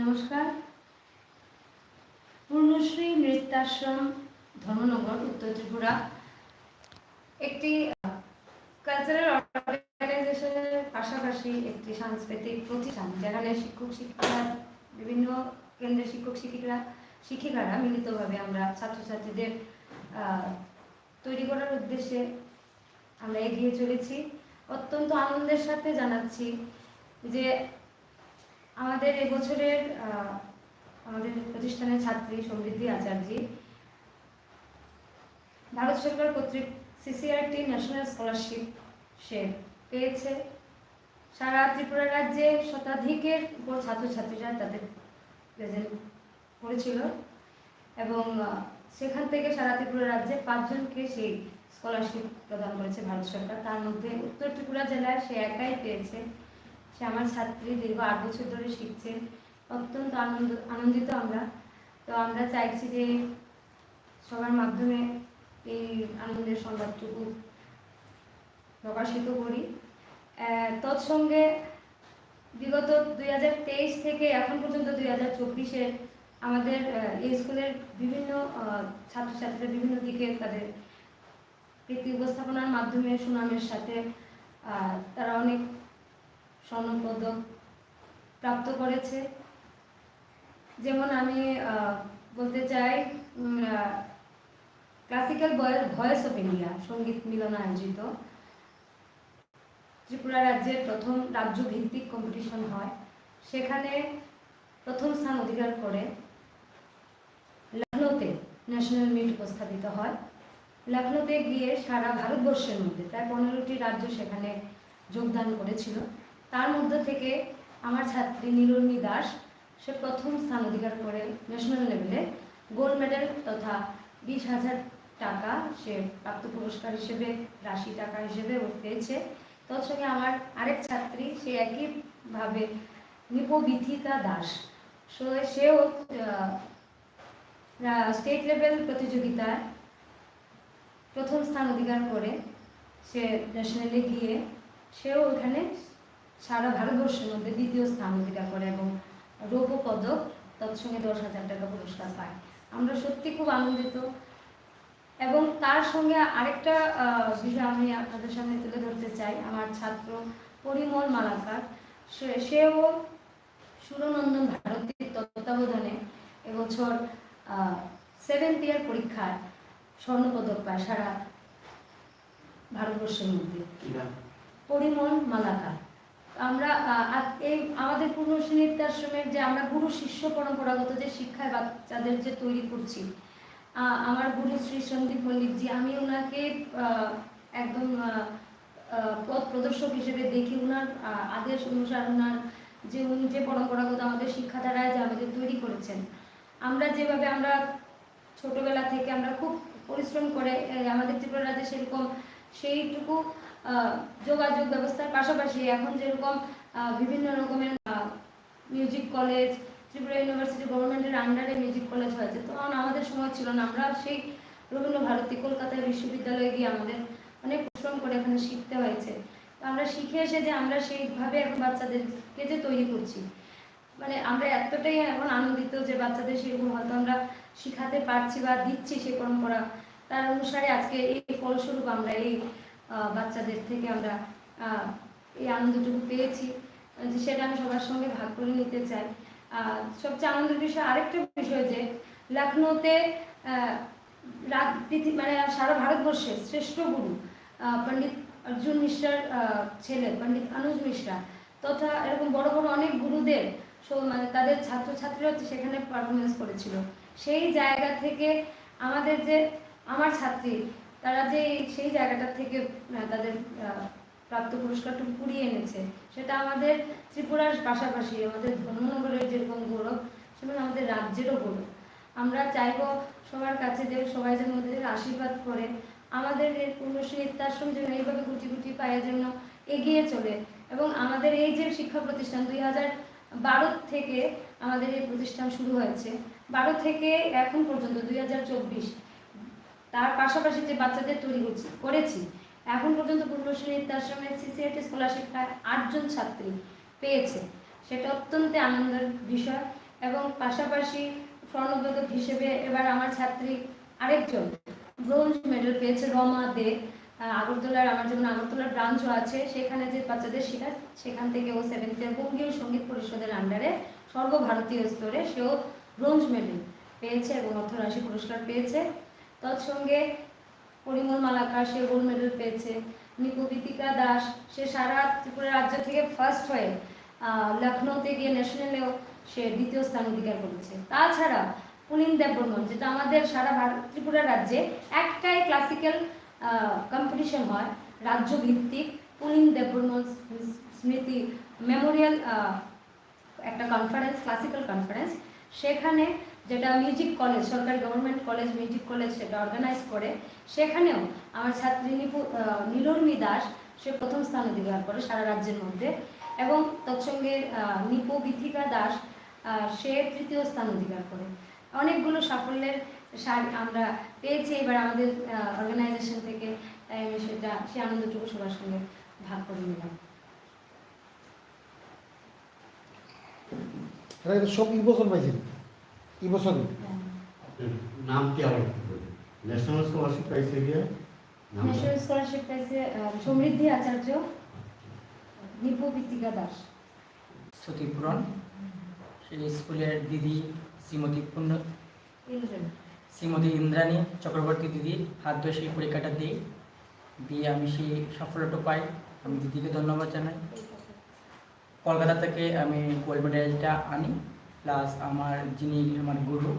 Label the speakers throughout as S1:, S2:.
S1: নমস্কার। পূর্ণশ্রী নৃত্যাশ্রম, ধর্মনগর, উত্তর ত্রিপুরা। একটি কালচারাল অর্গানাইজেশনের পাশাপাশি একটি সাংস্কৃতিক প্রতিষ্ঠান যেখানে শিক্ষক বিভিন্ন কেন্দ্রের শিক্ষক শিক্ষিকা শিক্ষিকারা মিলিতভাবে আমরা ছাত্রছাত্রীদের তৈরি করার উদ্দেশ্যে আমরা এগিয়ে চলেছি। অত্যন্ত আনন্দের সাথে জানাচ্ছি যে আমাদের এবছরের আমাদের প্রতিষ্ঠানের ছাত্রী সমৃদ্ধি আচার্যি, ভারত সরকার কর্তৃক সিসিআরটি ন্যাশনাল স্কলারশিপ সে পেয়েছে। সারা ত্রিপুরা রাজ্যে শতাধিকের উপর ছাত্রছাত্রীরা তাদের প্রেজেন্ট করেছিল। এবং সেখান থেকে সারা ত্রিপুরা রাজ্যে পাঁচজনকে সেই স্কলারশিপ প্রদান করেছে ভারত সরকার। তার মধ্যে উত্তর ত্রিপুরা জেলায় সে একাই পেয়েছে। সে আমার ছাত্রী, দীর্ঘ আট বছর ধরে শিখছে। অত্যন্ত আনন্দ, আনন্দিত আমরা। তো আমরা চাইছি যে সবার মাধ্যমে এই আনন্দের সংবাদটুকু প্রকাশিত করি। তৎসঙ্গে বিগত দুই হাজার তেইশ থেকে এখন পর্যন্ত দুই হাজার চব্বিশে আমাদের এই স্কুলের বিভিন্ন ছাত্রছাত্রীরা বিভিন্ন দিকে তাদের কীর্তি উপস্থাপনার মাধ্যমে সুনামের সাথে তারা অনেক স্বর্ণপদক প্রাপ্ত করেছে। যেমন আমি বলতে চাই ক্লাসিক্যাল ভয়েস অফ ইন্ডিয়া, সংগীত মিলন আয়োজিত ত্রিপুরা রাজ্যের প্রথম রাজ্য ভিত্তিক কম্পিটিশন হয়। সেখানে প্রথম স্থান অধিকার করে। লখনৌতে ন্যাশনাল মিট উপস্থাপিত হয়। লখনৌতে গিয়ে সারা ভারতবর্ষের মধ্যে প্রায় পনেরোটি রাজ্য সেখানে যোগদান করেছিল। তার মধ্য থেকে আমার ছাত্রী নীলর্মি দাস, সে প্রথম স্থান অধিকার করে ন্যাশনাল লেভেলে গোল্ড মেডেল তথা বিশ হাজার টাকা সে প্রাপ্ত পুরস্কার হিসেবে, রাশি টাকা হিসেবে ও পেয়েছে তৎসঙ্গে আমার আরেক ছাত্রী, সে একইভাবে নিপবিথিকা দাস। সেও স্টেট লেভেল প্রতিযোগিতায় প্রথম স্থান অধিকার করে। সে ন্যাশনালে গিয়ে সেও ওখানে সারা ভারতবর্ষের মধ্যে দ্বিতীয় স্থান অধিকার করে এবং রৌপ্য পদক তৎসঙ্গে দশ হাজার টাকা পুরস্কার পায়। আমরা সত্যি খুব আনন্দিত। এবং তার সঙ্গে আরেকটা বিষয় আমি আপনাদের সামনে তুলে ধরতে চাই। আমার ছাত্র পরিমল মালাকার। সেও সুরনন্দন ভারতীর তত্ত্বাবধানে এবছর সেভেন্থ ইয়ার পরীক্ষায় স্বর্ণপদক পায় সারা ভারতবর্ষের মধ্যে। পরিমল মালাকার। আমরা এই আমাদের পূর্ণশ্রী নৃত্যাশ্রমের যে আমরা গুরু শিষ্য পরম্পরাগত যে শিক্ষায় বাচ্চাদের যে তৈরি করছি আমার গুরু শ্রী সন্দীপ পণ্ডিতজি, আমি ওনাকে একদম পথ প্রদর্শক হিসেবে দেখি। ওনার আদেশ অনুসার ওনার যে উনি যে পরম্পরাগত আমাদের শিক্ষাধারায় যে আমাদের তৈরি করেছেন। আমরা যেভাবে আমরা ছোটবেলা থেকে আমরা খুব পরিশ্রম করে আমাদের ত্রিপুরা রাজ্যে সেরকম সেইটুকু যোগাযোগ ব্যবস্থার পাশাপাশি এখন যেরকম বিভিন্ন রকমের মিউজিক কলেজ ত্রিপুরা ইউনিভার্সিটি গভর্নমেন্টের আন্ডারে মিউজিক কলেজ হয়েছে। তখন আমাদের সময় ছিল না। আমরা সেই রবীন্দ্র ভারতী কলকাতায় বিশ্ববিদ্যালয়ে গিয়ে আমাদের অনেক পরিশ্রম করে এখানে শিখতে হয়েছে। তো আমরা শিখে এসে যে আমরা সেইভাবে এখন বাচ্চাদেরকে যে তৈরি করছি মানে আমরা এতটাই এখন আনন্দিত যে বাচ্চাদের সেরকম হয়তো আমরা শিখাতে পারছি বা দিচ্ছি সেই পরম্পরা। তার অনুসারে আজকে এই ফলস্বরূপ আমরা এই বাচ্চাদের থেকে আমরা এই আনন্দটুকু পেয়েছি। যে সেটা আমি সবার সঙ্গে ভাগ করে নিতে চাই। সবচেয়ে আনন্দের বিষয়, আরেকটা বিষয় যে লখনৌতে রাত মানে সারা ভারতবর্ষে শ্রেষ্ঠ গুরু পণ্ডিত অর্জুন মিশ্রার ছেলে, পণ্ডিত অনুজ মিশ্রা তথা এরকম বড় বড় অনেক গুরুদের মানে তাদের ছাত্রছাত্রীরা সেখানে পারফরমেন্স করেছিল। সেই জায়গা থেকে আমাদের যে, আমার ছাত্রী, তারা যে সেই জায়গাটা থেকে তাদের প্রাপ্ত পুরস্কারটুকু কুড়িয়ে এনেছে। সেটা আমাদের ত্রিপুরার পাশাপাশি আমাদের ধর্মনগরের যেরকম গৌরব, সেরকম আমাদের রাজ্যেরও গৌরব। আমরা চাইব সবার কাছে যে সবাই যেন ওদের আশীর্বাদ করে, আমাদের এই পূর্ণশ্রী নৃত্যাশ্রম যেন এইভাবে গুটি গুটি পায়ের জন্য এগিয়ে চলে এবং আমাদের এই যে শিক্ষা প্রতিষ্ঠান দুই হাজার বারো থেকে আমাদের এই প্রতিষ্ঠান শুরু হয়েছে, বারো থেকে এখন পর্যন্ত দুই হাজার চব্বিশ, তার পাশাপাশি যে বাচ্চাদের তৈরি করছি, করেছি এখন পর্যন্ত তার সঙ্গে সিসিআইটি স্কলারশিপ প্রায় আটজন ছাত্রী পেয়েছে। সেটা অত্যন্ত আনন্দের বিষয় এবং পাশাপাশি স্বর্ণপদক হিসেবে এবার আমার ছাত্রী আরেকজন ব্রোঞ্জ মেডেল পেয়েছে রমা দে। আগরতলার আমার যেমন আগরতলার ব্রাঞ্চও আছে, সেখানে যে বাচ্চাদের শেখায় সেখান থেকে ও সেভেন্থ বঙ্গীয় সংগীত পরিষদের আন্ডারে সর্বভারতীয় স্তরে সেও ব্রোঞ্জ মেডেল পেয়েছে এবং অর্থরাশি পুরস্কার পেয়েছে। তৎসঙ্গে পরিমল মালাকার সে গোল্ড মেডেল পেয়েছে। নিকুবিতিকা দাস, সে সারা ত্রিপুরা রাজ্য থেকে ফার্স্ট হয়ে লখনৌতে গিয়ে ন্যাশনালেও সে দ্বিতীয় স্থান অধিকার করেছে। তাছাড়া পুলিন দেববর্মন, যেটা আমাদের সারা ভারত ত্রিপুরা রাজ্যে একটাই ক্লাসিক্যাল কম্পিটিশন হয় রাজ্য ভিত্তিক পুলিন দেববর্মন স্মৃতি মেমোরিয়াল একটা কনফারেন্স ক্লাসিক্যাল কনফারেন্স সেখানে যেটা মিউজিক কলেজ সরকারি গভর্নমেন্ট কলেজ মিউজিক কলেজ সেটা অর্গানাইজ করে, সেখানেও আমার ছাত্রী নিপু নীলর্মি দাস, সে প্রথম স্থান অধিকার করে সারা রাজ্যের মধ্যে। এবং তৎসঙ্গে নিপু বিথিকা দাস সে তৃতীয় স্থান অধিকার করে। অনেকগুলো সাফল্যের সার- আমরা পেয়েছি, এবার আমাদের অর্গানাইজেশন থেকে সেটা, সে আনন্দটুকু সবার সঙ্গে ভাগ করে নিলাম।
S2: সব বছর পাইছেন? ই বছরই
S3: নামটি আবার ন্যাশনাল স্কলারশিপ পাইছে গিয়ে নাম
S1: ন্যাশনাল স্কলারশিপ আহ, সমৃদ্ধি আচার্য নিপু বিতিকা দাস।
S4: শ্রুতিপূরণ সেই স্কুলের দিদি শ্রীমতী পূর্ণ শ্রীমতী ইন্দ্রাণী চক্রবর্তী দিদি হাত ধরে সেই পরীক্ষাটা দিই। দিয়ে আমি সেই সাফল্যটা পাই। আমি দিদিকে ধন্যবাদ জানাই। কলকাতা থেকে আমি গোল্ড মেডেলটা আনি। প্লাস আমার যিনি আমার গুরু,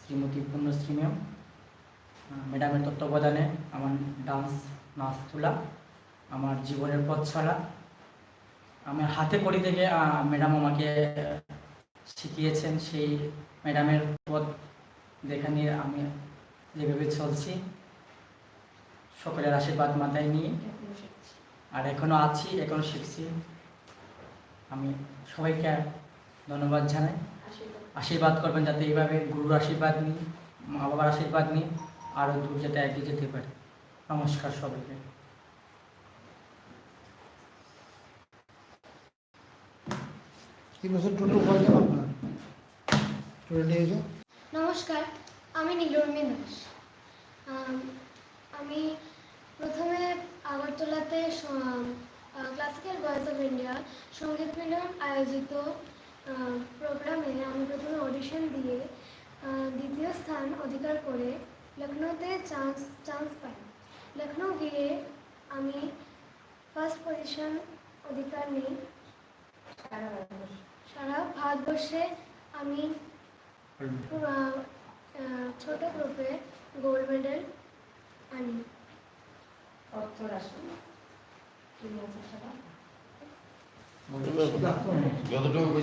S4: শ্রীমতী পূর্ণশ্রী ম্যাম ম্যাডামের তত্ত্বাবধানে আমার ডান্স নাচ তোলা আমার জীবনের পথ চলা আমার হাতে করি থেকে ম্যাডাম আমাকে শিখিয়েছেন সেই ম্যাডামের পথ দেখা নিয়ে আমি যেভাবে চলছি, সকলের আশীর্বাদ মাথায় নিয়ে। আর এখনও আছি এখনও শিখছি। আমি সবাইকে ধন্যবাদ জানাই। আশীর্বাদ করবেন যাতে এইভাবে গুরুর আশীর্বাদ নিই মা বাবার আশীর্বাদ নিই আরও দূর যাতে এগিয়ে যেতে পারে। নমস্কার সবাইকে।
S5: নমস্কার আমি নীলর্মি দাস। আম, আমি প্রথমে আগরতলাতে ক্লাসিক্যাল ভয়েস অফ ইন্ডিয়া সংগীত মিলন আয়োজিত প্রোগ্রামে প্রথমে দিয়ে দ্বিতীয় স্থান অধিকার করে লখনৌতে চান্স চান্স পাই। লখনৌ গিয়ে আমি ফার্স্ট পজিশন অধিকার নিই। সারা ভারতবর্ষে আমি ছোট গ্রুপে গোল্ড মেডেল আনি।
S1: টাকা
S6: যতটুকু।